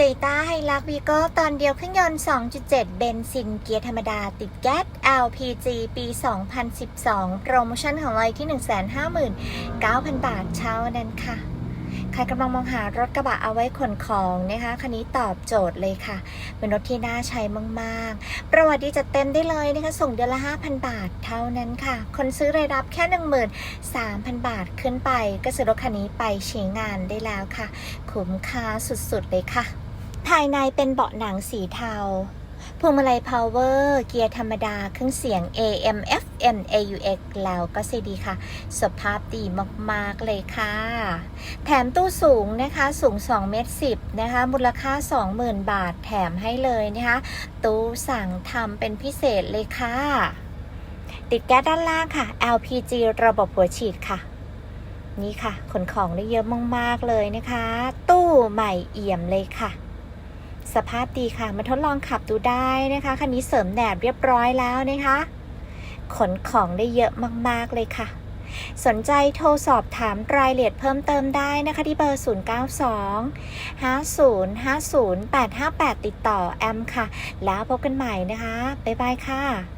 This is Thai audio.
ตยต้าไฮลักวีโก้ตอนเดียวเครื่องยนต์ 2.7 เบนซินเกียร์ธรรมดาติดแก๊ส LPG ปี 2012 โปรโมชั่นของเราอยู่ที่ 159,000 บาทเช่านั้นค่ะ ใครกำลังมองหารถกระบะเอาไว้ขนของนะคะ คันนี้ตอบโจทย์เลยค่ะ เป็นรถที่น่าใช้มากๆ ประวัติดีจัดเต็มได้เลยนะคะ ส่งเดือนละ 5,000 บาทเท่านั้นค่ะ คนซื้อรายรับแค่ 13,000 บาทขึ้นไป ก็ซื้อรถคันนี้ไปใช้งานได้แล้วค่ะ คุ้มค่าสุดๆเลยค่ะ ภายในเป็นเบาะหนังสีเทาพวงมาลัยพาวเวอร์เกียร์ธรรมดา เครื่องเสียง AM FM AUX แล้วก็ CD ค่ะ สภาพดีมาก ๆ เลยค่ะ แถมตู้สูงนะคะ สูง 2 เมตร 10 นะคะ มูลค่า 20,000 บาทแถมให้เลยนะคะ ตู้สั่งทำเป็นพิเศษเลยค่ะ ติดแก๊สด้านล่างค่ะ LPG ระบบหัวฉีดค่ะนี่ค่ะ ขนของได้เยอะมาก ๆ เลยนะคะ ตู้ใหม่เอี่ยมเลยค่ะ สภาพดีค่ะ มาทดลองขับดูได้นะคะคันนี้เสริมแดดเรียบร้อยแล้วนะคะ ขนของได้เยอะมาก ๆ เลยค่ะ สนใจโทรสอบถามรายละเอียดเพิ่มเติมได้นะคะที่เบอร์ 092 5050 858 ติดต่อแอมค่ะ แล้วพบกันใหม่นะคะ บ๊ายบายค่ะ